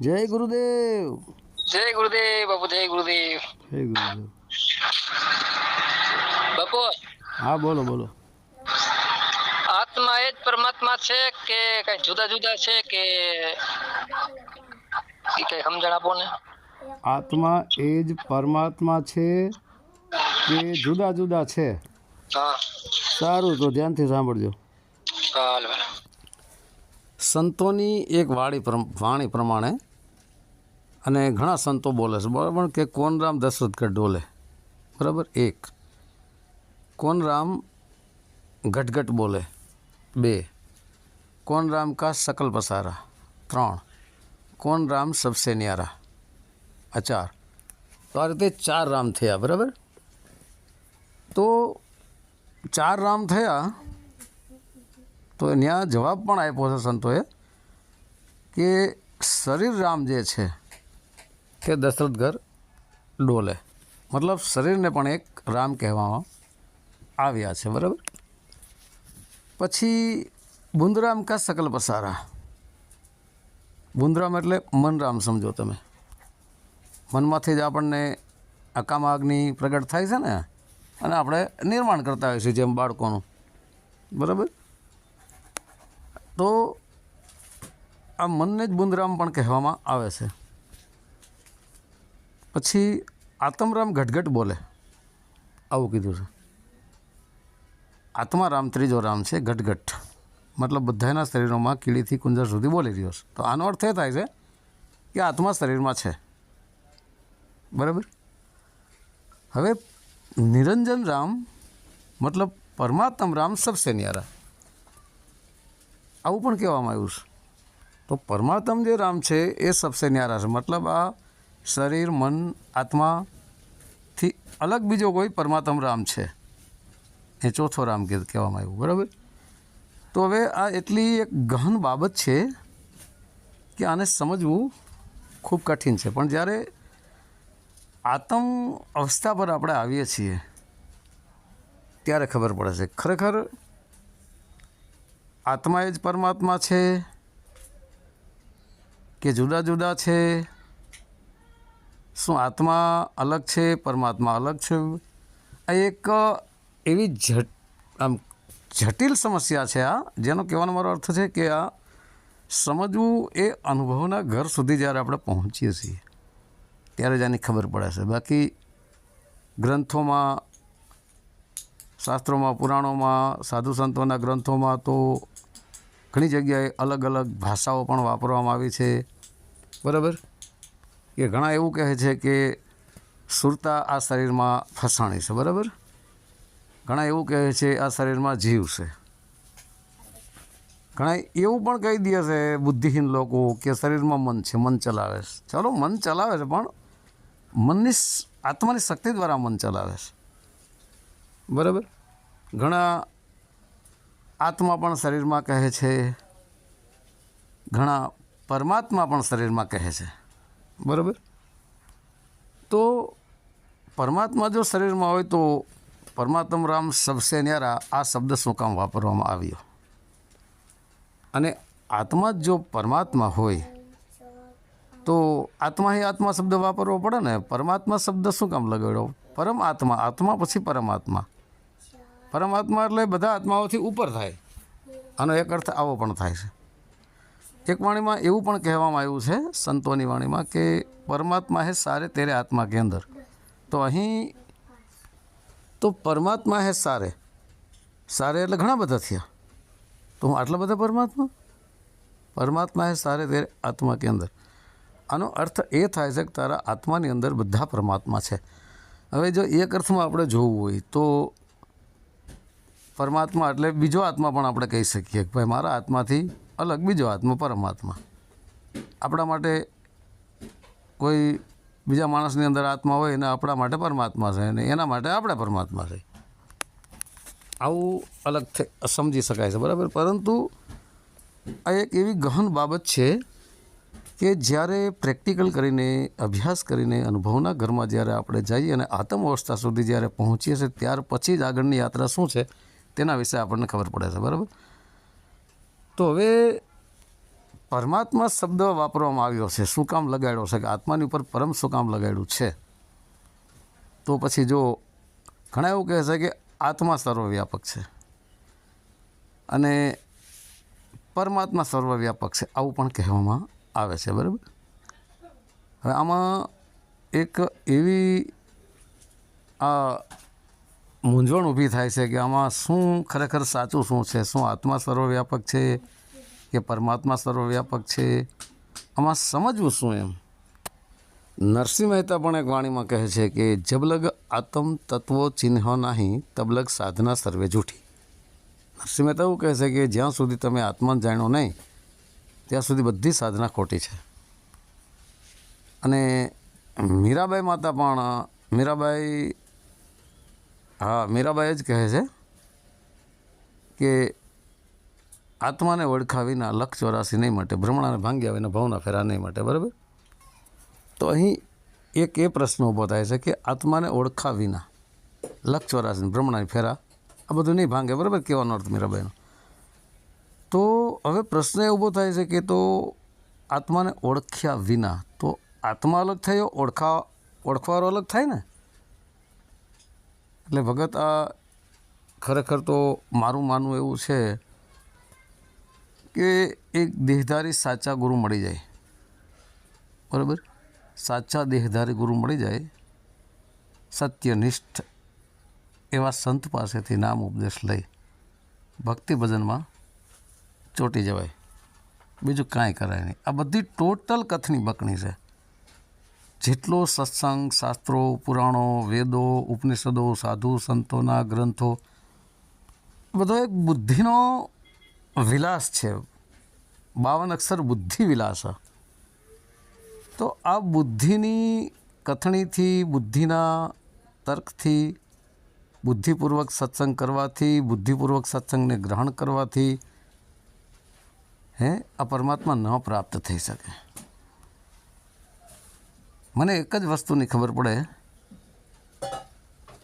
જય ગુરુદેવ. જય ગુરુદેવ બાપુ જય ગુરુદેવ. જય ગુરુદેવ. બાપુ. હા બોલો બોલો. આત્મા એ જ પરમાત્મા છે કે કઈ જુદા જુદા છે કે કઈ સમજણ આપો ને? આત્મા એ જ પરમાત્મા છે કે જુદા જુદા છે? હા. સારું તો ધ્યાનથી સાંભળજો. ચાલ. સંતોની એક વાણી વાણી પ્રમાણે અને ઘણા સંતો બોલે છે. બરાબર કે કોનરામ દશરથગઢ દશરથ કર ડોલે બરાબર? એક. કોનરામ ગટગટ બોલે? બે. કોન રામ કા શકલ પસારા? ત્રણ. કોન રામ સબસે ન્યારા? આ ચાર તો આ રીતે ચાર રામ થયા. બરાબર? તો ચાર રામ થયા તો ત્યાં જવાબ પણ આપ્યો છે સંતોએ કે શરીર રામ જે છે તે દશરથ ઘર ડોલે. મતલબ શરીરને પણ એક રામ કહેવામાં આવ્યા છે, બરાબર? પછી બુંદરામ કા સકલ પસારા? બુંદરામ એટલે મનરામ સમજો તમે. મનમાંથી જ આપણને અકામાગ્નિ પ્રગટ થાય છે ને, અને આપણે નિર્માણ કરતા હોઈએ છીએ જેમ બાળકોનું. બરાબર? તો આ મનને જ બુંદરામ પણ કહેવામાં આવે છે. પછી આત્મરામ ઘટઘટ બોલે. આવું કીધું છે. આત્મારામ ત્રીજો રામ છે, ઘટઘટ. મતલબ બધાના શરીરોમાં કીડીથી કુંજર સુધી બોલી રહ્યો છે. તો આનો અર્થ એ થાય છે કે આત્મા શરીરમાં છે. બરાબર? હવે નિરંજન રામ, મતલબ પરમાત્મ રામ સબસે ન્યારા આવું પણ કહેવામાં આવ્યું છે. તો પરમાત્મ જે રામ છે એ સબસે ન્યારા છે. મતલબ આ શરીર, મન આત્માથી અલગ બીજો કોઈ પરમાત્મ રામ છે. એ ચોથો રામ કે કહેવામાં આવ્યું, બરાબર? તો હવે આ એટલી એક ગહન બાબત છે કે આને સમજવું ખૂબ કઠિન છે. પણ જ્યારે આતમ અવસ્થા પર આપણે આવીએ છીએ, ત્યારે ખબર પડે છે. ખરેખર આત્મા એ જ પરમાત્મા છે કે જુદા જુદા છે? શું આત્મા અલગ છે, પરમાત્મા અલગ છે? આ એક એવી જટ, આમ જટિલ સમસ્યા છે, આ, જેનો કહેવાનો મારો અર્થ છે કે આ સમજવું એ અનુભવના ઘર સુધી જ્યારે આપણે પહોંચીએ છીએ, ત્યારે જ આની ખબર પડે છે. બાકી ગ્રંથોમાં, શાસ્ત્રોમાં, પુરાણોમાં, સાધુ સંતોના ગ્રંથોમાં તો ઘણી જગ્યાએ અલગ અલગ ભાષાઓ પણ વાપરવામાં આવી છે. બરાબર? કે ઘણા એવું કહે છે કે સુરતા આ શરીરમાં ફસાણી છે, બરાબર? ઘણા એવું કહે છે આ શરીરમાં જીવ છે. ઘણા એવું પણ કહી દે છે બુદ્ધિહીન લોકો કે શરીરમાં મન છે, મન ચલાવે છે. ચલો, મન ચલાવે છે, પણ મનની આત્માની શક્તિ દ્વારા મન ચલાવે છે. બરાબર? ઘણા આત્મા પણ શરીરમાં કહે છે. ઘણા પરમાત્મા પણ શરીરમાં કહે છે. બરાબર? તો પરમાત્મા જો શરીરમાં હોય તો પરમાત્મ રામ સબસે ન્યારા આ શબ્દ શું કામ વાપરવામાં આવ્યો? અને આત્મા જ જો પરમાત્મા હોય તો આત્મા એ આત્મા શબ્દ વાપરવો પડે ને? પરમાત્મા શબ્દ શું કામ લગાડ્યો? પરમ આત્મા આત્મા પછી પરમાત્મા. પરમાત્મા એટલે બધા આત્માઓથી ઉપર થાય. આનો એક અર્થ આવો પણ થાય છે. એક વાણીમાં એવું પણ કહેવામાં આવ્યું છે, સંતોની વાણીમાં કે પરમાત્મા હે સારે તેરે આત્મા કે અંદર. તો અહીં તો પરમાત્મા હે સારે. સારે એટલે ઘણા બધા થયા. તો હું આટલા બધા પરમાત્મા? પરમાત્મા હે સારે તેરે આત્મા કે અંદર. આનો અર્થ એ થાય છે કે તારા આત્માની અંદર બધા પરમાત્મા છે. હવે જો એક અર્થમાં આપણે જોવું હોય તો પરમાત્મા એટલે બીજો આત્મા પણ આપણે કહી શકીએ કે ભાઈ મારા આત્માથી અલગ બીજો આત્મા પરમાત્મા. આપણા માટે કોઈ બીજા માણસની અંદર આત્મા હોય એને આપણા માટે પરમાત્મા છે અને એના માટે આપણે પરમાત્મા છે. આવું અલગ સમજી શકાય છે, બરાબર? પરંતુ આ એક એવી ગહન બાબત છે કે જ્યારે પ્રેક્ટિકલ કરીને, અભ્યાસ કરીને, અનુભવના ઘરમાં જ્યારે આપણે જઈએ અને આત્મ અવસ્થા સુધી જ્યારે પહોંચીએ છીએ, ત્યાર પછી જ આગળની યાત્રા શું છે? તેના વિશે આપણને ખબર પડે છે, બરાબર? તો હવે પરમાત્મા શબ્દ વાપરવામાં આવ્યો છે. શું કામ લગાડ્યો છે? કે આત્માની ઉપર પરમ શું કામ લગાડ્યું છે? તો પછી જો ઘણા એવું કહે છે કે આત્મા સર્વવ્યાપક છે. અને પરમાત્મા સર્વવ્યાપક છે આવું પણ કહેવામાં આવે છે, બરાબર? હવે આમાં એક એવી આ મૂંઝવણ ઊભી થાય છે કે આમાં શું ખરેખર સાચું શું છે? શું આત્મા સર્વવ્યાપક છે કે પરમાત્મા સર્વવ્યાપક છે? આમાં સમજવું શું એમ? નરસિંહ મહેતા પણ એક વાણીમાં કહે છે કે જબલગ આત્મ તત્વો ચિહ્ન નહીં તબલગ સાધના સર્વે જૂઠી. નરસિંહ મહેતા એવું કહે છે કે જ્યાં સુધી તમે આત્મા જાણો નહીં, ત્યાં સુધી બધી સાધના ખોટી છે. અને મીરાબાઈ માતા પણ, મીરાબાઈ હા, મીરાબાઈ જ કહે છે કે આત્માને ઓળખા વિના લક્ષ ચોરાસી નહીં માટે, ભ્રમણાને ભાંગ્યા વિના ભાવના ફેરા નહીં માટે, બરાબર? તો અહીં એક એ પ્રશ્ન ઊભો થાય છે કે આત્માને ઓળખા વિના લક્ષ ચોરાસી ભ્રમણાની ફેરા, આ બધું નહીં ભાંગે, બરાબર? કહેવાનો અર્થ મીરાબાઈનો. તો હવે પ્રશ્ન એ ઊભો થાય છે કે તો આત્માને ઓળખ્યા વિના, તો આત્મા અલગ થયો, ઓળખા ઓળખવાળો અલગ થાય ને? એટલે ભગત આ ખરેખર તો મારું માનવું એવું છે કે એક દેહધારી સાચા ગુરુ મળી જાય. બરાબર? સાચા દેહધારી ગુરુ મળી જાય, સત્યનિષ્ઠ એવા સંત પાસેથી નામ ઉપદેશ લઈ ભક્તિ ભજનમાં ચોંટી જવાય. બીજું કાંઈ કરાય નહીં. આ બધી ટોટલ કથની બકણી છે. જેટલો સત્સંગ, શાસ્ત્રો, પુરાણો, વેદો, ઉપનિષદો, સાધુ સંતોના ગ્રંથો, બધો એક બુદ્ધિનો વિલાસ છે. બાવન અક્ષર બુદ્ધિ વિલાસ. તો આ બુદ્ધિની કથણીથી, બુદ્ધિના તર્કથી, બુદ્ધિપૂર્વક સત્સંગ કરવાથી, બુદ્ધિપૂર્વક સત્સંગને ગ્રહણ કરવાથી, હે, આ પરમાત્મા ન પ્રાપ્ત થઈ શકે. મને એક જ વસ્તુની ખબર પડે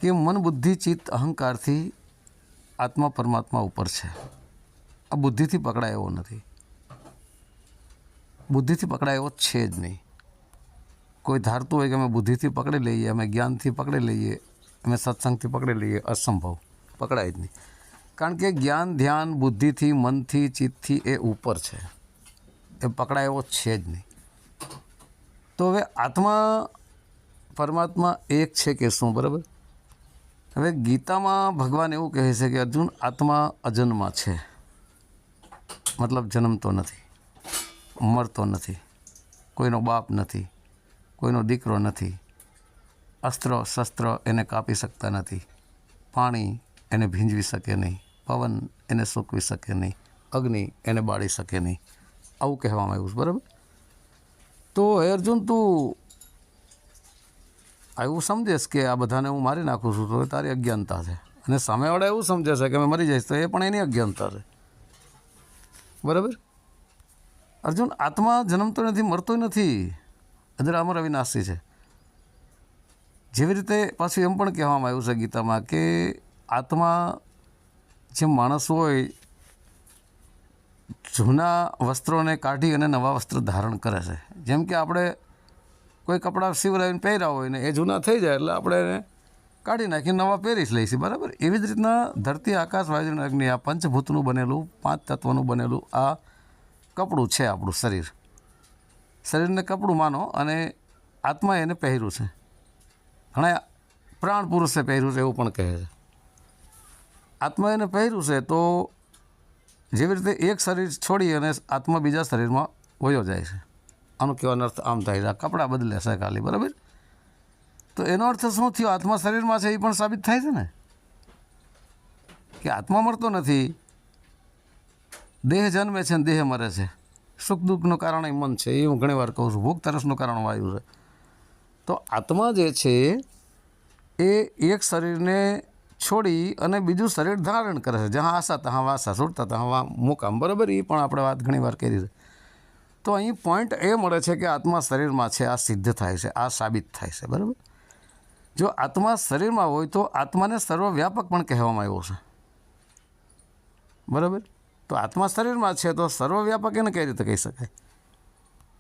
કે મન બુદ્ધિ, ચિત્ત, અહંકારથી આત્મા, પરમાત્મા ઉપર છે. આ બુદ્ધિથી પકડાય એવો નથી. બુદ્ધિથી પકડાય એવો છે જ નહીં. કોઈ ધારતું હોય કે અમે બુદ્ધિથી પકડી લઈએ, અમે જ્ઞાનથી પકડી લઈએ, અમે સત્સંગથી પકડી લઈએ, અસંભવ. પકડાય જ નહીં. કારણ કે જ્ઞાન, ધ્યાન, બુદ્ધિથી, મનથી, ચિત્તથી એ ઉપર છે. એ પકડાય એવો છે જ નહીં. તો હવે આત્મા પરમાત્મા એક છે કે શું, બરાબર? હવે ગીતામાં ભગવાન એવું કહે છે કે અર્જુન, આત્મા અજન્મા છે. મતલબ જન્મતો નથી મરતો નથી, કોઈનો બાપ નથી, કોઈનો દીકરો નથી, અસ્ત્ર, શસ્ત્ર એને કાપી શકતા નથી, પાણી એને ભીંજવી શકે નહીં, પવન એને સૂકવી શકે નહીં, અગ્નિ એને બાળી શકે નહીં. આવું કહેવામાં આવ્યું છે, બરાબર? તો અર્જુન, તું એવું સમજેશ કે આ બધાને હું મારી નાખું છું, તો તારી અજ્ઞાનતા છે. અને સામેવાળા એવું સમજે છે કે મેં મરી જઈશ, તો એ પણ એની અજ્ઞાનતા છે. બરાબર? અર્જુન, આત્મા જન્મતો નથી, મરતો નથી. અજરામર અવિનાશી છે. જેવી રીતે પાછું એમ પણ કહેવામાં આવ્યું છે ગીતામાં કે આત્મા જે માણસ હોય જૂના વસ્ત્રોને કાઢી અને નવા વસ્ત્ર ધારણ કરે છે. જેમ કે આપણે કોઈ કપડાં સિવરાવીને પહેર્યા હોય ને એ જૂના થઈ જાય એટલે આપણે એને કાઢી નાખીને નવા પહેરી જ લઈશું, બરાબર? એવી જ રીતના ધરતી આકાશ વાયુ અગ્નિ આ પંચભૂતનું બનેલું, પાંચ તત્વનું બનેલું આ કપડું છે આપણું શરીર. શરીરને કપડું માનો અને આત્મા એને પહેર્યું છે. ઘણા પ્રાણ પુરુષે પહેર્યું છે એવું પણ કહે છે. આત્મા એને પહેર્યું છે તો જેવી રીતે એક શરીર છોડી અને આત્મા બીજા શરીરમાં વયો જાય છે. આનો કહેવાનો અર્થ આમ થાય છે કપડાં બદલે છે ખાલી, બરાબર? તો એનો અર્થ શું થયો? આત્મા શરીરમાં છે એ પણ સાબિત થાય છે ને? કે આત્મા મળતો નથી, દેહ જન્મે છે ને દેહ મરે છે. સુખ દુઃખનું કારણ એ મન છે, એ હું ઘણી વાર કહું છું. ભૂખ તરસનું કારણ વાયુ છે. તો આત્મા જે છે, એ એક શરીરને છોડી અને બીજું શરીર ધારણ કરે છે. જ્યાં આશા, ત્યાં વાસા છૂટતા ત્યાં વા મુકામ. બરાબર? એ પણ આપણે વાત ઘણી વાર કરી છે. તો અહીં પોઈન્ટ એ મળે છે કે આત્મા શરીરમાં છે, આ સિદ્ધ થાય છે, આ સાબિત થાય છે. બરાબર? જો આત્મા શરીરમાં હોય તો આત્માને સર્વવ્યાપક પણ કહેવામાં આવ્યો છે. બરાબર? તો આત્મા શરીરમાં છે તો સર્વવ્યાપક એને કઈ રીતે કહી શકાય?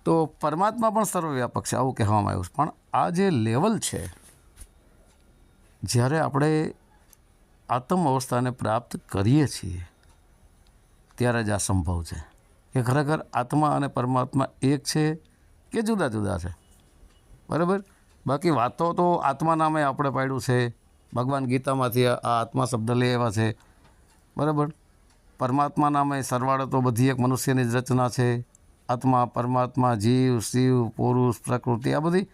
તો પરમાત્મા પણ સર્વવ્યાપક છે, આવું કહેવામાં આવ્યું છે. પણ આ જે લેવલ છે, જ્યારે આપણે આત્મ અવસ્થાને પ્રાપ્ત કરીએ છીએ, ત્યારે જ આ સંભવ છે કે ખરેખર આત્મા અને પરમાત્મા એક છે કે જુદા જુદા છે. બરાબર? બાકી વાતો તો આત્મા નામે આપણે પાડ્યું છે. ભગવાન ગીતામાંથી આ આત્મા શબ્દ લઈ આવ્યા છે. બરાબર? પરમાત્મા નામે સરવાળે તો બધી એક મનુષ્યની જ રચના છે. આત્મા, પરમાત્મા, જીવ, શિવ, પુરુષ, પ્રકૃતિ આ બધી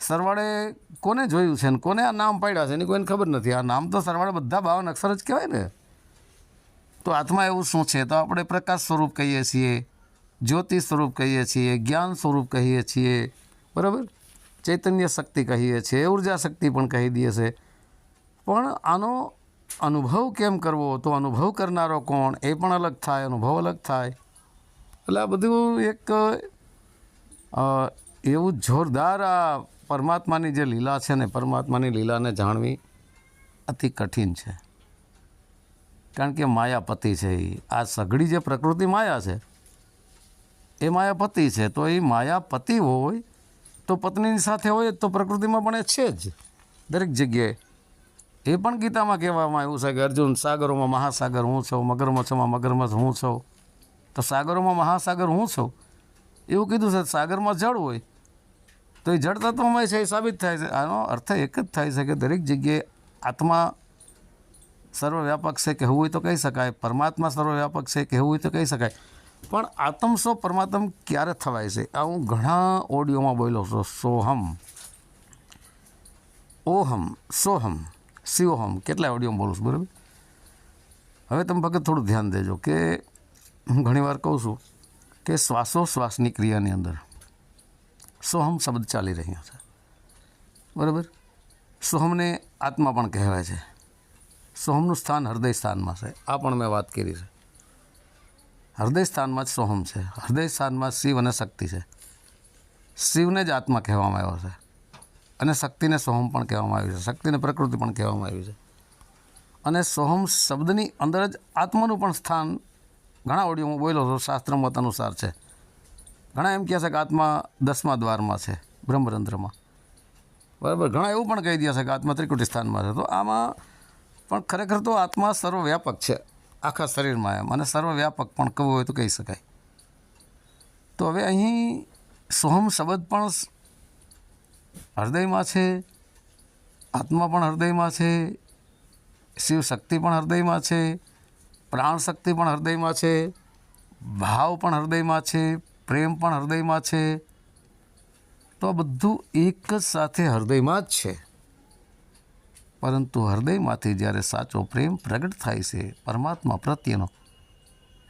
સરવાળે કોને જોયું છે ને કોને આ નામ પાડ્યા છે એની કોઈને ખબર નથી. આ નામ તો સરવાળે બધા બાવન અક્ષર જ કહેવાય ને. તો આત્મા એવું શું છે? તો આપણે પ્રકાશ સ્વરૂપ કહીએ છીએ જ્યોતિ સ્વરૂપ કહીએ છીએ, જ્ઞાન સ્વરૂપ કહીએ છીએ, બરાબર? ચૈતન્ય શક્તિ કહીએ છીએ, ઊર્જા શક્તિ પણ કહી દઈએ છે. પણ આનો અનુભવ કેમ કરવો? તો અનુભવ કરનારો કોણ? એ પણ અલગ થાય, અનુભવ અલગ થાય. એટલે આ બધું એક એવું જોરદાર આ પરમાત્માની જે લીલા છે ને, પરમાત્માની લીલાને જાણવી અતિ કઠિન છે. કારણ કે માયાપતિ છે એ આ સઘળી જે પ્રકૃતિ માયા છે, એ માયાપતિ છે. તો એ માયાપતિ હોય, તો પત્નીની સાથે હોય, તો પ્રકૃતિમાં પણ એ છે જ. દરેક જગ્યાએ. એ પણ ગીતામાં કહેવામાં આવ્યું છે કે, અર્જુન, સાગરોમાં મહાસાગર હું છું, મગરમચ્છમાં મગરમચ્છ હું છું. તો સાગરોમાં મહાસાગર હું છું? એવું કીધું છે, સાગરમાં જળ હોય તો એ જળ તત્વમાં છે, એ સાબિત થાય છે. આનો અર્થ એક જ થાય છે કે દરેક જગ્યાએ આત્મા સર્વવ્યાપક છે, કહેવું હોય તો કહી શકાય. પરમાત્મા સર્વવ્યાપક છે, કહેવું હોય તો કહી શકાય. પણ આત્મ સો પરમાત્મ ક્યારે થવાય છે? આ હું ઘણા ઓડિયોમાં બોલ્યો છું. સોહમ. ઓહમ, સોહમ, શિવોહમ. કેટલા ઓડિયોમાં બોલું છું, બરાબર? હવે તમે ભગત થોડું ધ્યાન દેજો કે હું ઘણીવાર કહું છું કે શ્વાસોશ્વાસની ક્રિયાની અંદર સોહમ શબ્દ ચાલી રહ્યા છે બરાબર સોહમને આત્મા પણ કહેવાય છે સોહમનું સ્થાન હૃદય સ્થાનમાં છે આ પણ મેં વાત કરી છે હૃદય સ્થાનમાં જ સોહમ છે હૃદય સ્થાનમાં શિવ અને શક્તિ છે શિવને જ આત્મા કહેવામાં આવ્યો છે અને શક્તિને સોહમ પણ કહેવામાં આવ્યું છે શક્તિને પ્રકૃતિ પણ કહેવામાં આવ્યું છે અને સોહમ શબ્દની અંદર જ આત્માનું પણ સ્થાન ઘણા ઓડિયો હું બોલ્યો છું શાસ્ત્ર મત અનુસાર છે. ઘણા એમ કહે છે કે આત્મા દસમા દ્વારમાં છે, બ્રહ્મરંધ્રમાં. બરાબર? ઘણા એવું પણ કહી દે છે કે આત્મા ત્રિકુટી સ્થાનમાં છે. તો આમાં પણ ખરેખર તો આત્મા સર્વવ્યાપક છે, આખા શરીરમાં એમ. અને સર્વવ્યાપક પણ કહું હોય તો કહી શકાય. તો હવે અહીં સોહમ શબ્દ પણ હૃદયમાં છે, આત્મા પણ હૃદયમાં છે શિવ શક્તિ પણ હૃદયમાં છે પ્રાણ શક્તિ પણ હૃદયમાં છે, ભાવ પણ હૃદયમાં છે પ્રેમ પણ હૃદયમાં છે. તો આ બધું એક જ સાથે હૃદયમાં જ છે. પરંતુ હૃદયમાંથી જ્યારે સાચો પ્રેમ પ્રગટ થાય છે, પરમાત્મા પ્રત્યેનો,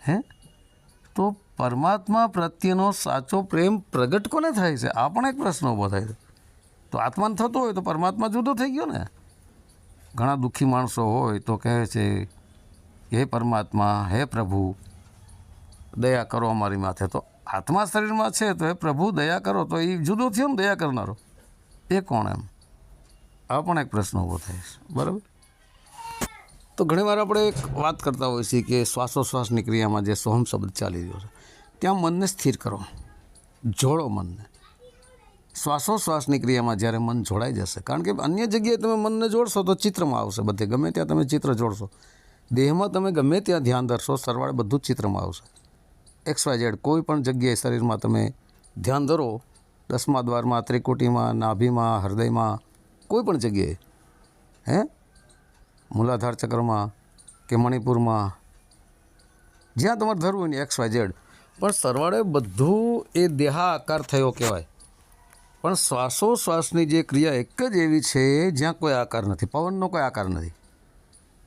હે? તો પરમાત્મા પ્રત્યેનો સાચો પ્રેમ પ્રગટ કોને થાય છે? આ પણ એક પ્રશ્ન ઊભો થાય છે. તો આત્માને થતો હોય તો પરમાત્મા જુદો થઈ ગયો ને? ઘણા દુઃખી માણસો હોય તો કહે છે, હે પરમાત્મા, હે પ્રભુ, દયા કરો અમારી માથે તો. આત્મા શરીરમાં છે તો એ પ્રભુ દયા કરો, તો એ જુદો થયો ને દયા કરનારો. એ કોણ એમ? આ પણ એક પ્રશ્ન ઊભો થાય છે. બરાબર? તો ઘણીવાર આપણે એક વાત કરતા હોઈએ છીએ કે શ્વાસોશ્વાસની ક્રિયામાં જે સોહમ શબ્દ ચાલી રહ્યો છે, ત્યાં મનને સ્થિર કરો. જોડો મનને. શ્વાસોશ્વાસની ક્રિયામાં જ્યારે મન જોડાઈ જશે, કારણ કે અન્ય જગ્યાએ તમે મનને જોડશો તો ચિત્રમાં આવશે બધે. ગમે ત્યાં તમે ચિત્ર જોડશો. દેહમાં તમે ગમે ત્યાં ધ્યાન ધરશો, સરવાળે બધું જ ચિત્રમાં આવશે. એક્સ વાય ઝેડ કોઈ પણ જગ્યાએ શરીરમાં તમે ધ્યાન ધરો, દસમા દ્વારમાં, ત્રિકુટીમાં, નાભીમાં, હૃદયમાં, કોઈ પણ જગ્યાએ, હે? મૂલાધાર ચક્રમાં કે મણિપુરમાં, જ્યાં તમારે ધરવું હોય ને એક્સ વાય ઝેડ. પણ સરવાળે બધું એ દેહાકાર થયો કહેવાય. પણ શ્વાસોશ્વાસની જે ક્રિયા એક જ એવી છે જ્યાં કોઈ આકાર નથી. પવનનો કોઈ આકાર નથી.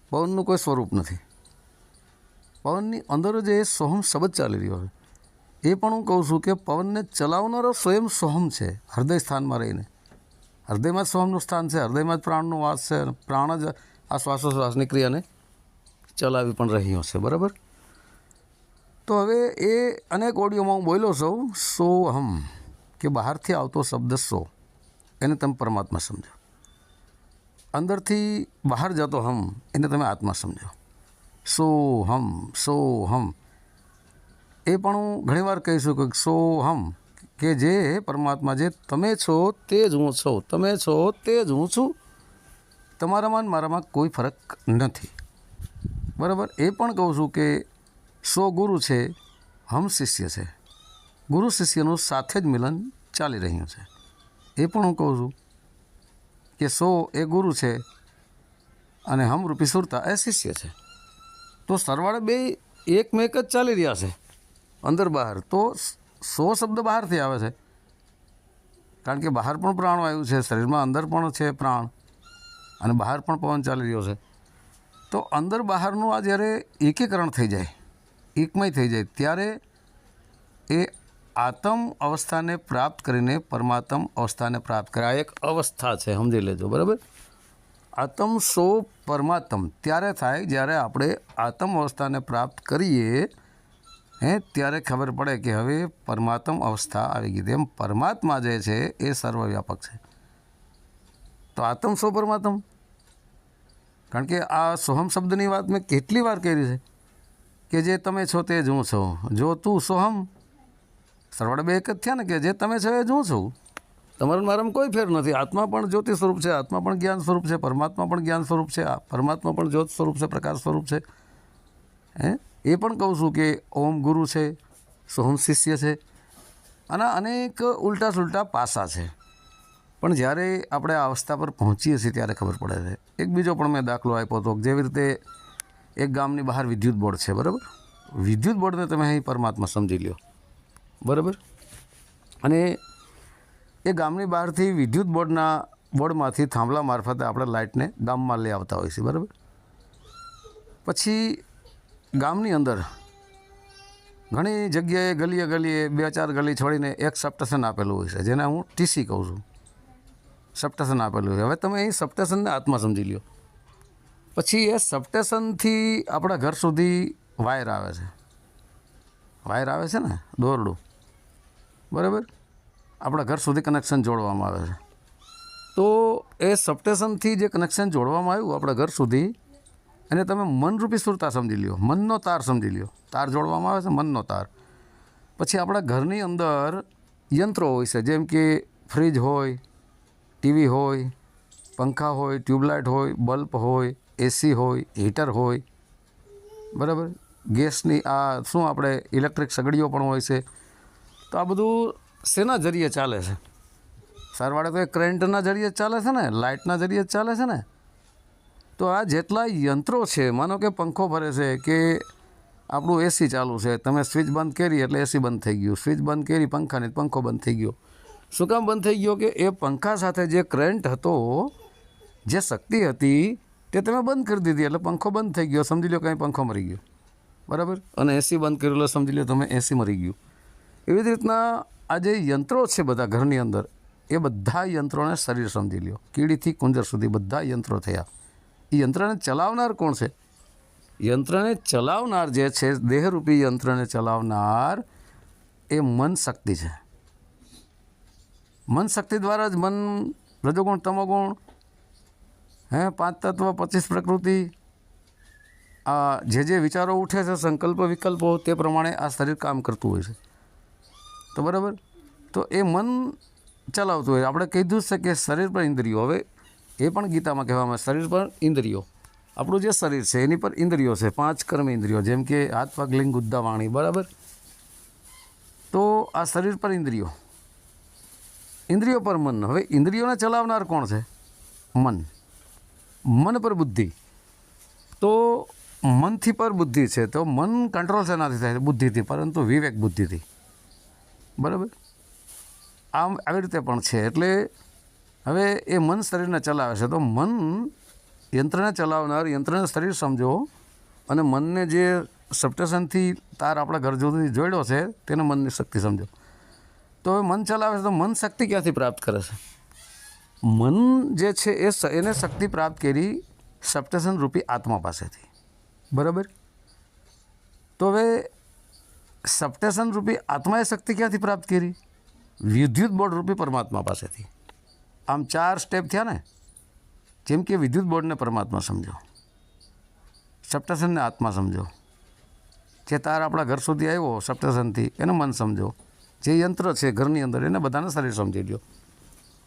પવનનું કોઈ સ્વરૂપ નથી. પવનની અંદર જ સોહમ શબ્દ ચાલી રહ્યો છે. એ પણ હું કહું છું કે પવનને ચલાવનારો સ્વયં સોહમ છે, હૃદય સ્થાનમાં રહીને. હૃદયમાં જ સોહમનું સ્થાન છે, હૃદયમાં જ પ્રાણનો વાસ છે, પ્રાણ જ આ શ્વાસોશ્વાસની ક્રિયાને ચલાવી પણ રહ્યો છે, બરાબર? તો હવે એ અનેક ઓડિયોમાં હું બોલ્યો છું, સોહમ, કે બહારથી આવતો શબ્દ સો. એને તમે પરમાત્મા સમજો. અંદરથી બહાર જતો હમ, એને તમે આત્મા સમજો. સો હમ એ પણ હું ઘણીવાર કહીશું કે સોહમ, કે જે પરમાત્મા જે તમે છો તે જ હું છું, તમે છો તે જ હું છું. તમારામાં મારામાં કોઈ ફરક નથી. બરાબર? એ પણ કહું છું કે સો ગુરુ છે, હમ શિષ્ય છે. ગુરુ શિષ્યનું સાથે જ મિલન ચાલી રહ્યું છે. એ પણ હું કહું છું કે સો એ ગુરુ છે અને હમ રૂપી સુરતા એ શિષ્ય છે. તો સરવાળે બે એકમેક જ ચાલી રહ્યા છે. અંદર બહાર. તો સો શબ્દ બહારથી આવે છે. કારણ કે બહાર પણ પ્રાણ આવ્યું છે, શરીરમાં અંદર પણ છે પ્રાણ. અને બહાર પણ પવન ચાલી રહ્યો છે. તો અંદર બહારનું આ જ્યારે એકીકરણ થઈ જાય, એકમય થઈ જાય, ત્યારે એ આત્મ અવસ્થાને પ્રાપ્ત કરીને પરમાત્મ અવસ્થાને પ્રાપ્ત કરે. આ એક અવસ્થા છે, સમજી લેજો, બરાબર? આત્મ સો પરમાત્મ ત્યારે થાય, જ્યારે આપણે આત્મ અવસ્થાને પ્રાપ્ત કરીએ, હે, ત્યારે ખબર પડે કે હવે પરમાત્મ અવસ્થા આવી ગઈ. એમ પરમાત્મા જે છે, એ સર્વવ્યાપક છે. તો આત્મ સો પરમાત્મ કારણ કે આ સોહમ શબ્દની વાત મેં કેટલી વાર કરી છે, કે જે તમે છો તે જ હું છું. જો તું સોહમ, સરવાળે બે એક જ થયા ને, કે જે તમે છો એ જ હું છું. તમારા મારામાં કોઈ ફેર નથી. આત્મા પણ જ્યોતિ સ્વરૂપ છે, આત્મા પણ જ્ઞાન સ્વરૂપ છે, પરમાત્મા પણ જ્ઞાન સ્વરૂપ છે પરમાત્મા પણ જ્યોત સ્વરૂપ છે, પ્રકાશ સ્વરૂપ છે. હે? એ પણ કહું છું કે ઓમ ગુરુ છે સોહમ શિષ્ય છે આના અનેક ઉલટા સુલટા પાસા છે. પણ જ્યારે આપણે આ અવસ્થા પર પહોંચીએ છીએ ત્યારે ખબર પડે છે. એક બીજો પણ મેં દાખલો આપ્યો હતો જેવી રીતે એક ગામની બહાર વિદ્યુત બોર્ડ છે, બરાબર? વિદ્યુત બોર્ડને તમે અહીં પરમાત્મા સમજી લ્યો. બરાબર? અને એ ગામની બહારથી વિદ્યુત બોર્ડના બોર્ડમાંથી થાંભલા મારફતે આપણે લાઇટને ગામમાં લઈ આવતા હોઈએ છીએ બરાબર? પછી ગામની અંદર ઘણી જગ્યાએ ગલીએ ગલીએ બે ચાર ગલી છોડીને એક સબસ્ટેશન આપેલું હોય છે, જેને હું ટીસી કહું છું. સબસ્ટેશન આપેલું હોય હવે તમે અહીં સબસ્ટેશનને આત્મા સમજી લ્યો. પછી એ સબસ્ટેશનથી આપણા ઘર સુધી વાયર આવે છે. વાયર આવે છે ને, દોરડું. બરાબર? આપણા ઘર સુધી કનેક્શન જોડવામાં આવે છે. તો એ સબસ્ટેશનથી જે કનેક્શન જોડવામાં આવ્યું આપણા ઘર સુધી, એને તમે મનરૂપી સુરતા સમજી લ્યો. મનનો તાર સમજી લ્યો. તાર જોડવામાં આવે છે મનનો તાર. પછી આપણા ઘરની અંદર યંત્રો હોય છે, જેમ કે ફ્રીજ હોય ટીવી હોય, પંખા હોય ટ્યુબલાઇટ હોય બલ્બ હોય એસી હોય હીટર હોય. બરાબર? ગેસની આ શું આપણે ઇલેક્ટ્રિક સગડીઓ પણ હોય છે. તો આ બધું શેના જરીએ ચાલે છે? સારવાળે તો એ કરંટના જરીએ ચાલે છે ને લાઇટના જરીએ ચાલે છે ને? તો આ જેટલા યંત્રો છે, માનો કે પંખો ફરે છે કે આપણું એસી ચાલુ છે, તમે સ્વિચ બંધ કરી એટલે એસી બંધ થઈ ગયું. સ્વિચ બંધ કરી, પંખાની પંખો બંધ થઈ ગયો. શું કામ બંધ થઈ ગયો કે એ પંખા સાથે જે કરંટ હતો, જે શક્તિ હતી, તે તમે બંધ કરી દીધી એટલે પંખો બંધ થઈ ગયો. સમજી લો કંઈ પંખો મરી ગયો. બરાબર? અને એસી બંધ કર્યું એટલે સમજી લો તમે એસી મરી ગયું. એવી જ રીતના આ જે યંત્રો છે બધા ઘરની અંદર, એ બધા યંત્રોને શરીર સમજી લ્યો. કીડીથી કુંજર સુધી બધા યંત્રો થયા. એ યંત્રને ચલાવનાર કોણ છે? યંત્રને ચલાવનાર જે છે, દેહરૂપી યંત્રને ચલાવનાર એ મન શક્તિ છે. મન શક્તિ દ્વારા જ મન રજોગુણ, તમોગુણ, હે, પાંચ તત્વ, પચીસ પ્રકૃતિ, આ જે જે વિચારો ઉઠે છે, સંકલ્પ વિકલ્પો, તે પ્રમાણે આ શરીર કામ કરતું હોય છે. તો બરાબર? તો એ મન ચલાવતું હોય. આપણે કીધું છે કે શરીર પર ઇન્દ્રિયો. હવે એ પણ ગીતામાં કહેવામાં શરીર પર ઇન્દ્રિયો. આપણું જે શરીર છે, એની પર ઇન્દ્રિયો છે, પાંચ કર્મ ઇન્દ્રિયો, જેમ કે હાથ, પગ, લિંગ, ગુદ્દા, વાણી, બરાબર? તો આ શરીર પર ઇન્દ્રિયો. ઇન્દ્રિયો પર મન. હવે ઇન્દ્રિયોને ચલાવનાર કોણ છે? મન. મન પર બુદ્ધિ. તો મનથી પર બુદ્ધિ છે, તો મન કંટ્રોલ શેનાથી થાય છે? બુદ્ધિથી, પરંતુ વિવેક બુદ્ધિથી. બરાબર? આમ આવી રીતે પણ છે. એટલે હવે એ મન શરીરને ચલાવે છે. તો મન યંત્રને ચલાવનાર, યંત્રને શરીર સમજો અને મનને જે સપ્ટેશનથી તાર આપણા ઘર સુધી જોડ્યો છે, તેને મનની શક્તિ સમજો. તો હવે મન ચલાવે છે તો મન શક્તિ ક્યાંથી પ્રાપ્ત કરે છે? મન જે છે એ એને શક્તિ પ્રાપ્ત કરી સપ્ટેશન રૂપી આત્મા પાસેથી. બરાબર? તો હવે સબસ્ટેશન રૂપી આત્માએ શક્તિ ક્યાંથી પ્રાપ્ત કરી? વિદ્યુત બોર્ડ રૂપી પરમાત્મા પાસેથી. આમ ચાર સ્ટેપ થયા ને? જેમ કે વિદ્યુત બોર્ડને પરમાત્મા સમજો. સપ્ટેશનને આત્મા સમજો. જે તાર આપણા ઘર સુધી આવ્યો સપ્ટેશનથી એને મન સમજો. જે યંત્ર છે ઘરની અંદર, એને બધાને શરીર સમજી લો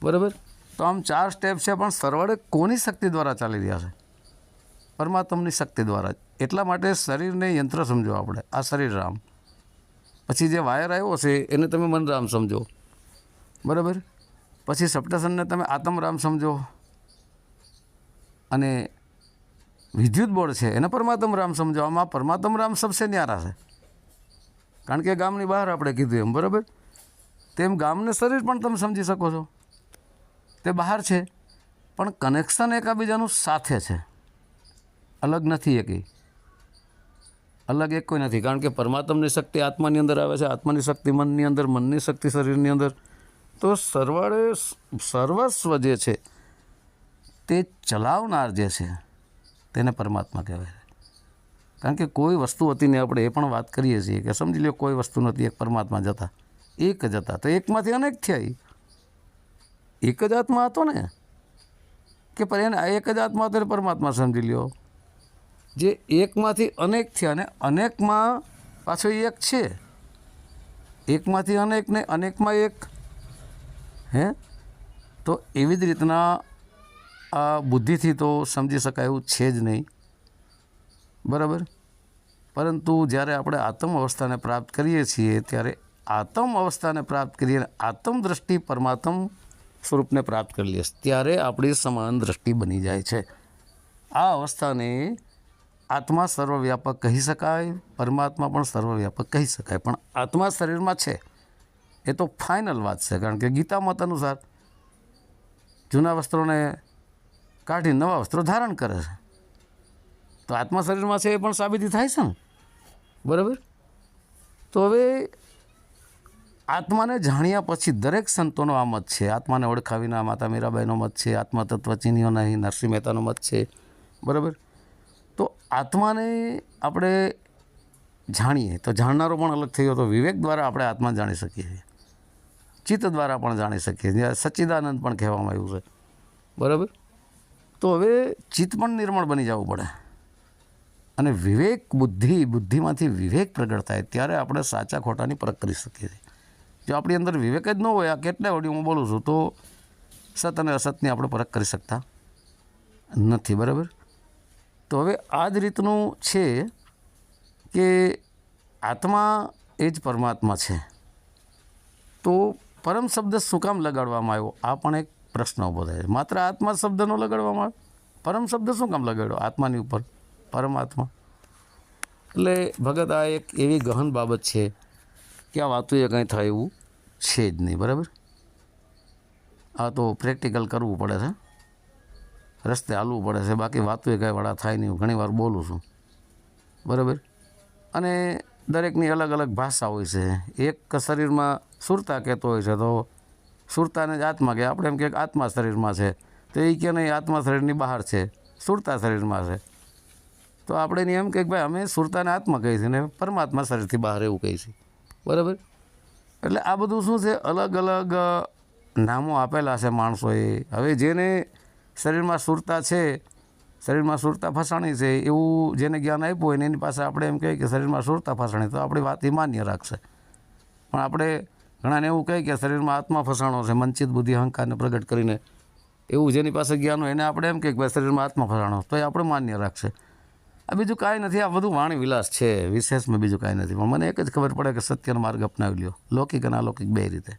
બરાબર? તો આમ ચાર સ્ટેપ છે, પણ સરવાળે કોની શક્તિ દ્વારા ચાલી રહ્યા છે? પરમાત્માની શક્તિ દ્વારા. જ. એટલા માટે શરીરને યંત્ર સમજો આપણે. આ શરીર રામ. પછી જે વાયર આવ્યો છે, એને તમે મન રામ સમજો. બરાબર? પછી સપ્ટેશનને તમે આત્મરામ સમજો. અને વિદ્યુત બોર્ડ છે, એને પરમાત્મ રામ સમજો. આમાં પરમાત્મ રામ સબસે ન્યારા છે. કારણ કે ગામની બહાર આપણે કીધું એમ, બરાબર? તેમ ગામને શરીર પણ તમે સમજી શકો છો. તે બહાર છે, પણ કનેક્શન એકાબીજાનું સાથે છે. અલગ નથી એકી. અલગ એક કોઈ નથી. કારણ કે પરમાત્માની શક્તિ આત્માની અંદર આવે છે, આત્માની શક્તિ મનની અંદર, મનની શક્તિ શરીરની અંદર. તો સરવાળે સર્વસ્વ જે છે, તે ચલાવનાર જે છે, તેને પરમાત્મા કહેવાય કારણ કે કોઈ વસ્તુ હતી ને આપણે એ પણ વાત કરીએ છીએ કે સમજી લો કોઈ વસ્તુ નથી, એક પરમાત્મા જતા, એક જ હતા. તો એકમાંથી અનેક થયા એક જ આત્મા હતો ને? કે પર એને એક જ આત્મા હતો પરમાત્મા સમજી લ્યો? જે એકમાંથી અનેક થયા અને અનેકમાં પાછો એક છે. એકમાંથી અનેક ને અનેકમાં એક. હે? તો એવી જ રીતના આ બુદ્ધિથી તો સમજી શકાય એવું છે જ નહીં. બરાબર? પરંતુ જ્યારે આપણે આત્મ અવસ્થાને પ્રાપ્ત કરીએ છીએ, ત્યારે આત્મ અવસ્થાને પ્રાપ્ત કરીએ આત્મ દ્રષ્ટિ પરમાત્મ સ્વરૂપને પ્રાપ્ત કરી લઈએ. ત્યારે આપણી સમાન દ્રષ્ટિ બની જાય છે. આ અવસ્થાને આત્મા સર્વવ્યાપક કહી શકાય, પરમાત્મા પણ સર્વવ્યાપક કહી શકાય. પણ આત્મા શરીરમાં છે. એ તો ફાઇનલ વાત છે, કારણ કે ગીતા મત અનુસાર જૂના વસ્ત્રોને કાઢી નવા વસ્ત્રો ધારણ કરે છે. તો આત્મા શરીરમાં છે એ પણ સાબિતી થાય છે ને? બરાબર? તો હવે આત્માને જાણ્યા પછી દરેક સંતોનો આ મત છે. આત્માને ઓળખાવીના માતા મીરાબાઈનો મત છે આત્મા તત્વ ચીનીઓ નહીં, નરસિંહ મહેતાનો મત છે. બરાબર? તો આત્માને આપણે જાણીએ, તો જાણનારો પણ અલગ થયો, તો વિવેક દ્વારા આપણે આત્મા જાણી શકીએ છીએ. ચિત્ત દ્વારા પણ જાણી શકીએ છીએ. સચ્ચિદાનંદ પણ કહેવામાં આવ્યું છે. બરાબર? તો હવે ચિત્ત પણ નિર્મળ બની જવું પડે. અને વિવેક, બુદ્ધિ, બુદ્ધિમાંથી વિવેક પ્રગટ થાય ત્યારે આપણે સાચા ખોટાની પરખ કરી શકીએ છીએ. જો આપણી અંદર વિવેક જ ન હોય, આ કેટલા ઓડિયો હું બોલું છું, તો સત અને અસતની આપણે પરખ કરી શકતા નથી. બરાબર? તો હવે આ જ રીતનું છે કે આત્મા એ જ પરમાત્મા છે. તો પરમ શબ્દ શું કામ લગાડવામાં આવ્યો? આ પણ એક પ્રશ્ન ઊભો થાય છે. માત્ર આત્મા શબ્દનો લગાડવામાં આવ્યો પરમ શબ્દ શું કામ લગાડ્યો? આત્માની ઉપર? પરમાત્મા? એટલે ભગત, આ એક એવી ગહન બાબત છે કે આ વાતો એ કંઈ થાય એવું છે જ નહીં, બરાબર? આ તો પ્રેક્ટિકલ કરવું પડે છે. રસ્તે હાલવું પડે છે. બાકી વાતો એ કાંઈ વડા થાય નહીં. હું ઘણીવાર બોલું છું. બરાબર? અને દરેકની અલગ અલગ ભાષા હોય છે. એક શરીરમાં સુરતા કહેતો હોય છે. તો સુરતાને જ આત્મા કહે આપણે એમ કે આત્મા શરીરમાં છે. તો એ કે નહીં, આત્મા શરીરની બહાર છે. સુરતા શરીરમાં છે. તો આપણે એને એમ કે ભાઈ, અમે સુરતાને આત્મા કહીએ છીએ ને પરમાત્મા શરીરથી બહાર એવું કહીએ છીએ. બરાબર? એટલે આ બધું શું છે? અલગ અલગ નામો આપેલા છે માણસોએ. હવે જેને શરીરમાં સુરતા છે, શરીરમાં સુરતા ફસાણી છે, એવું જેને જ્ઞાન આપ્યું હોય એની પાસે આપણે એમ કહીએ કે શરીરમાં સુરતા ફસાણી, તો આપણી વાત માન્ય રાખશે. પણ આપણે ઘણાને એવું કહે કે શરીરમાં આત્મા ફસાણો છે, મંચિત બુદ્ધિ અહંકારને પ્રગટ કરીને. એવું જેની પાસે જ્ઞાન હોય એને આપણે એમ કહીએ કે ભાઈ શરીરમાં આત્મા ફસાણો, તો એ આપણે માન્ય રાખશે. આ બીજું કાંઈ નથી, આ બધું વાણી વિલાસ છે, વિશેષમાં બીજું કાંઈ નથી. પણ મને એક જ ખબર પડે કે સત્યનો માર્ગ અપનાવી લ્યો, લૌકિક અને અલૌકિક બે રીતે.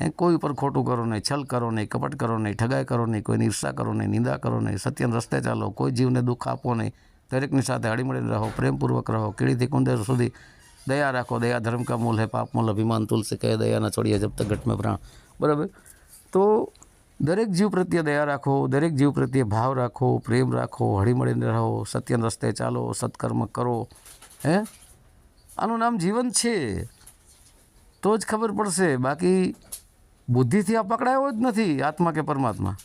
હે, કોઈ ઉપર ખોટું કરો નહીં, છલ કરો નહીં, કપટ કરો નહીં, ઠગાઈ કરો નહીં, કોઈની ઈર્ષા કરો નહીં, નિંદા કરો નહીં, સત્યના રસ્તે ચાલો, કોઈ જીવને દુઃખ આપો નહીં, દરેકની સાથે હળીમળીને રહો, પ્રેમપૂર્વક રહો, કીડીથી કુંદેર સુધી દયા રાખો, દયા ધર્મ કા મૂલ હે, પાપ મૂલ, અભિમાન તુલસી કહે દયા ના છોડીએ જબ તક ઘટ પ્રાણ. બરાબર? તો દરેક જીવ પ્રત્યે દયા રાખો, દરેક જીવ પ્રત્યે ભાવ રાખો, પ્રેમ રાખો, હળીમળીને રહો, સત્યના રસ્તે ચાલો, સત્કર્મ કરો, હે? આનું નામ જીવન છે. તો જ ખબર પડશે. બાકી બુદ્ધિથી આ પકડાયો જ નથી, આત્મા કે પરમાત્મા?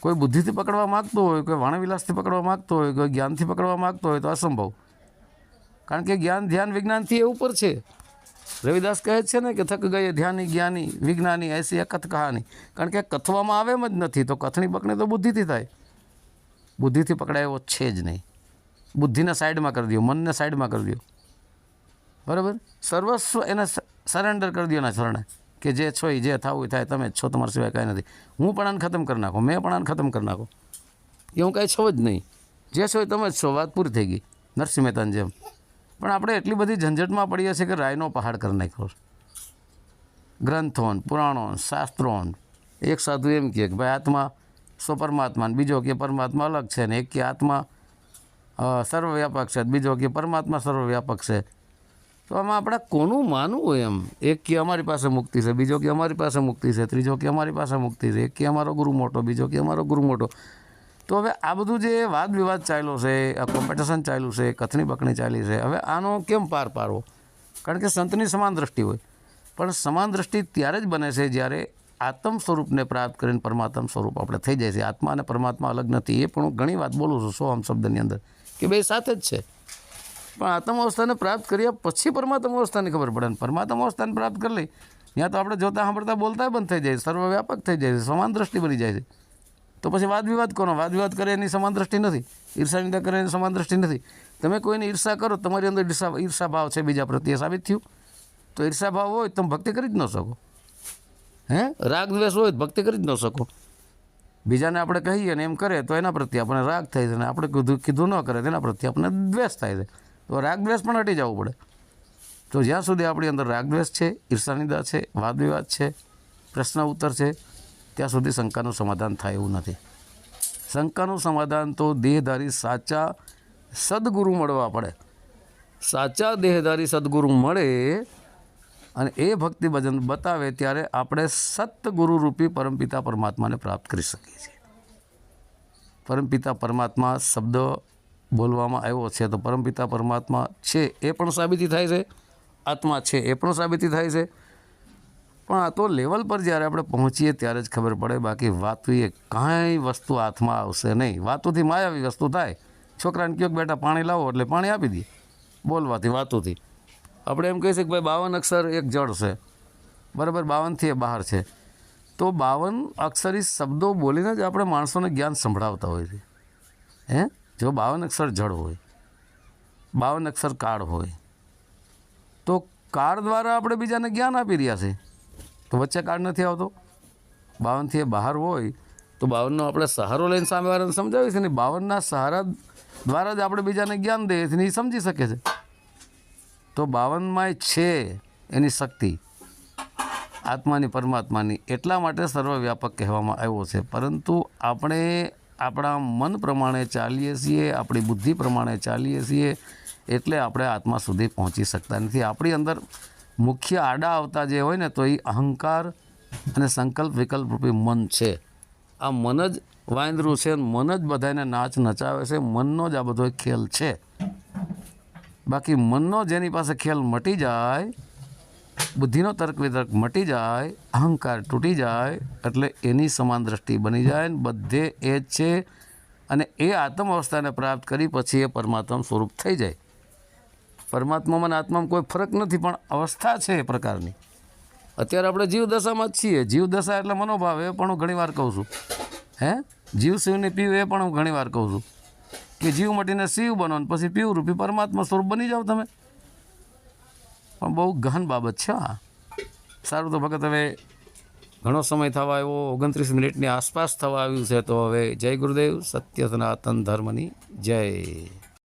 કોઈ બુદ્ધિથી પકડવા માગતો હોય, કોઈ વાણવિલાસથી પકડવા માગતો હોય, કોઈ જ્ઞાનથી પકડવા માગતો હોય તો અસંભવ. કારણ કે જ્ઞાન ધ્યાન વિજ્ઞાનથી એ ઉપર છે. રવિદાસ કહે છે ને કે થક ગયે ધ્યાની જ્ઞાની, વિજ્ઞાની, એસી અકથ કહાની. કારણ કે કથવામાં આવે જ નથી, તો કથની પકડી તો બુદ્ધિથી થાય. બુદ્ધિથી પકડાયો છે જ નહીં. બુદ્ધિને સાઈડમાં કરી દો મનને સાઈડમાં કરી દો બરાબર? સર્વસ્વ એને સરેન્ડર કરી દો એના શરણે. કે જે છો એ જે થવું થાય, તમે જ છો, તમારા સિવાય કાંઈ નથી. હું પણ આને ખતમ કરી નાખો, મેં પણ આને ખતમ કરી નાખો. એ હું કાંઈ છો જ નહીં. જે છો એ તમે જ છો, વાત પૂરી થઈ ગઈ, નરસિંહ મહેતાની જેમ. પણ આપણે એટલી બધી ઝંઝટમાં પડીએ છીએ કે રાયનો પહાડ કરી નાખ્યો. ગ્રંથોન પુરાણો શાસ્ત્રો એક સાધુ એમ કહે કે ભાઈ આત્મા સ્વ પરમાત્મા બીજો કે પરમાત્મા અલગ છે ને એક કે આત્મા સર્વવ્યાપક છે બીજો કે પરમાત્મા સર્વવ્યાપક છે. તો આમાં આપણે કોનું માનવું હોય એમ? એક કે અમારી પાસે મુક્તિ છે, બીજો કે અમારી પાસે મુક્તિ છે, ત્રીજો કે અમારી પાસે મુક્તિ છે, એક કે અમારો ગુરુ મોટો, બીજો કે અમારો ગુરુ મોટો. તો હવે આ બધું જે વાદ વિવાદ ચાલ્યો છે, આ કોમ્પિટિશન ચાલ્યું છે, કથની બકણી ચાલી છે, હવે આનો કેમ પાર પાડવો? કારણ કે સંતની સમાન દ્રષ્ટિ હોય. પણ સમાન દ્રષ્ટિ ત્યારે જ બને છે જ્યારે આત્મ સ્વરૂપને પ્રાપ્ત કરીને પરમાત્મ સ્વરૂપ આપણે થઈ જાય છે. આત્મા અને પરમાત્મા અલગ નથી. એ પણ હું ઘણી વાત બોલું છું સોહમ શબ્દની અંદર, કે બે સાથે જ છે. પણ આત્મ અવસ્થાને પ્રાપ્ત કર્યા પછી પરમાત્મ અવસ્થાની ખબર પડે ને. પરમાત્મ અવસ્થાને પ્રાપ્ત કરી લઈ. ત્યાં તો આપણે જોતા સાંભળતા બોલતા બંધ થઈ જાય સર્વવ્યાપક થઈ જાય સમાન દ્રષ્ટિ બની જાય છે. તો પછી વાદ વિવાદ કોનો? વાદ વિવાદ કરે એની સમાન દ્રષ્ટિ નથી. ઈર્ષા નિંદા કરે એની સમાન દ્રષ્ટિ નથી. તમે કોઈને ઈર્ષા કરો, તમારી અંદર ઈર્ષા ઈર્ષા ભાવ છે બીજા પ્રત્યે સાબિત થયું. તો ઈર્ષા ભાવ હોય તમે ભક્તિ કરી જ ન શકો. હે? રાગ દ્વેષ હોય ભક્તિ કરી જ ન શકો. બીજાને આપણે કહીએ ને એમ કરે તો એના પ્રત્યે આપણને રાગ થાય છે અને આપણે કીધું કીધું ન કરે તેના પ્રત્યે આપણને દ્વેષ થાય છે. તો રાગ દ્વેષ પણ હટી જવું પડે. તો જ્યાં સુધી આપણી અંદર રાગ દ્વેષ છે, ઈર્ષાનિદા છે વાદ વિવાદ છે, પ્રશ્ન ઉત્તર છે, ત્યાં સુધી શંકાનું સમાધાન થાય એવું નથી. શંકાનું સમાધાન તો દેહધારી સાચા સદગુરુ મળવા પડે. સાચા દેહધારી સદગુરુ મળે અને એ ભક્તિ ભજન બતાવે ત્યારે આપણે સત્ગુરુ રૂપી પરમપિતા પરમાત્માને પ્રાપ્ત કરી શકીએ છીએ. પરમપિતા પરમાત્મા શબ્દ બોલવામાં આવ્યો છે તો પરમપિતા પરમાત્મા છે એ પણ સાબિતી થાય છે, આત્મા છે એ પણ સાબિતી થાય છે. પણ આ તો લેવલ પર જ્યારે આપણે પહોંચીએ ત્યારે જ ખબર પડે બાકી વાતુએ કાંઈ વસ્તુ હાથમાં આવશે નહીં. વાતુથી માયાવી વસ્તુ થાય. છોકરાને કહો બેટા પાણી લાવો એટલે પાણી આપી દે બોલવાથી, વાતુથી. આપણે એમ કહીશું કે ભાઈ બાવન અક્ષર એક જળ છે. બરાબર, બાવનથી એ બહાર છે. તો બાવન અક્ષરી શબ્દો બોલીને જ આપણે માણસોને જ્ઞાન સંભળાવતા હોઈએ છે. હે? જો બાવન અક્ષર જળ હોય, બાવન અક્ષર કાળ હોય, તો કાળ દ્વારા આપણે બીજાને જ્ઞાન આપી રહ્યા છે. તો વચ્ચે કાળ નથી આવતો. બાવનથી એ બહાર હોય, તો બાવનનો આપણે સહારો લઈને સામેવાળાને સમજાવીએ છીએ ને બાવનના સહારા દ્વારા જ આપણે બીજાને જ્ઞાન દઈએ છીએ ને એ સમજી શકે છે. તો બાવનમાંય છે એની શક્તિ. આત્માની પરમાત્માની એટલા માટે સર્વવ્યાપક કહેવામાં આવ્યો છે. પરંતુ આપણે આપણા મન પ્રમાણે ચાલીએ છીએ, આપણી બુદ્ધિ પ્રમાણે ચાલીએ છીએ, એટલે આપણે આત્મા સુધી પહોંચી શકતા નથી. આપણી અંદર મુખ્ય આડા આવતા જે હોય ને, તો એ અહંકાર અને સંકલ્પ વિકલ્પ રૂપી મન છે. આ મન જ વાંદરું છે મન જ બધાને નાચ નચાવે છે. મનનો જ આ બધો ખેલ છે. બાકી મનનો જેની પાસે ખેલ મટી જાય બુદ્ધિનો તર્ક વિતર્ક મટી જાય, અહંકાર તૂટી જાય, એટલે એની સમાન દ્રષ્ટિ બની જાય ને બધે એ જ છે. અને એ આત્મ અવસ્થાને પ્રાપ્ત કરી પછી એ પરમાત્મા સ્વરૂપ થઈ જાય. પરમાત્મામાં આત્મામાં કોઈ ફરક નથી, પણ અવસ્થા છે એ પ્રકારની. અત્યારે આપણે જીવ દશામાં જ છીએ. જીવ દશા એટલે મનોભાવ, એ પણ હું ઘણીવાર કહું છું. હે? જીવ શિવને પીવ, એ પણ હું ઘણીવાર કહું છું. કે જીવ મટીને શિવ બનો ને પછી પીવ રૂપી પરમાત્મા સ્વરૂપ બની જાઓ તમે. પણ બહુ ગહન બાબત છે આ સારું તો ભગત, હવે ઘણો સમય થવા આવ્યો, ઓગણત્રીસ મિનિટની આસપાસ થવા આવ્યું છે, તો હવે જય ગુરુદેવ સત્ય સનાતન ધર્મની જય.